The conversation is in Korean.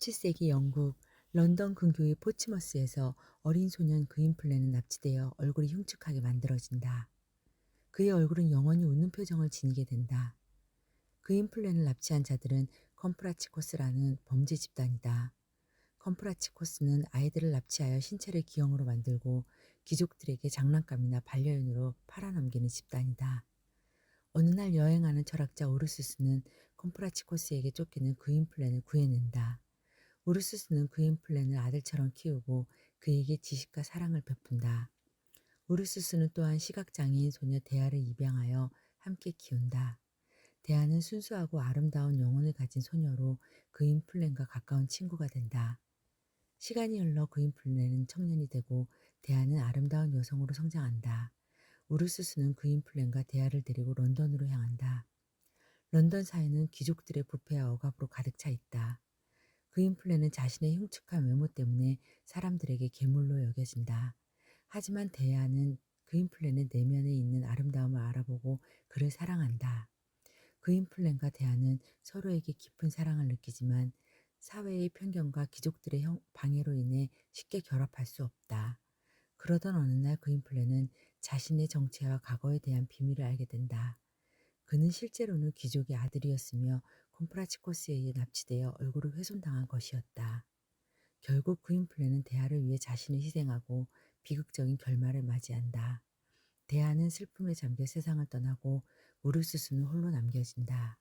17세기 영국 런던 근교의 포츠머스에서 어린 소년 그인플레는 납치되어 얼굴이 흉측하게 만들어진다. 그의 얼굴은 영원히 웃는 표정을 지니게 된다. 그인플레를 납치한 자들은 컴프라치코스라는 범죄 집단이다. 컴프라치코스는 아이들을 납치하여 신체를 기형으로 만들고 귀족들에게 장난감이나 반려인으로 팔아넘기는 집단이다. 어느 날 여행하는 철학자 우르스스는 컴프라치코스에게 쫓기는 그인플랜을 구해낸다. 우르스스는 그인플랜을 아들처럼 키우고 그에게 지식과 사랑을 베푼다. 우르스스는 또한 시각장애인 소녀 데아를 입양하여 함께 키운다. 데아는 순수하고 아름다운 영혼을 가진 소녀로 그인플랜과 가까운 친구가 된다. 시간이 흘러 그인플랜은 청년이 되고 데아는 아름다운 여성으로 성장한다. 우르스스는 그인플랜과 데아를 데리고 런던으로 향한다. 런던 사회는 귀족들의 부패와 억압으로 가득 차 있다. 그인플랜은 자신의 흉측한 외모 때문에 사람들에게 괴물로 여겨진다. 하지만 데아는 그인플랜의 내면에 있는 아름다움을 알아보고 그를 사랑한다. 그인플랜과 데아는 서로에게 깊은 사랑을 느끼지만 사회의 편견과 귀족들의 형- 방해로 인해 쉽게 결합할 수 없다. 그러던 어느 날 그인플랜은 자신의 정체와 과거에 대한 비밀을 알게 된다. 그는 실제로는 귀족의 아들이었으며 콤프라치코스에 의해 납치되어 얼굴을 훼손당한 것이었다. 결국 그인플랜은 대하를 위해 자신을 희생하고 비극적인 결말을 맞이한다. 대하는 슬픔에 잠겨 세상을 떠나고 우르스스는 홀로 남겨진다.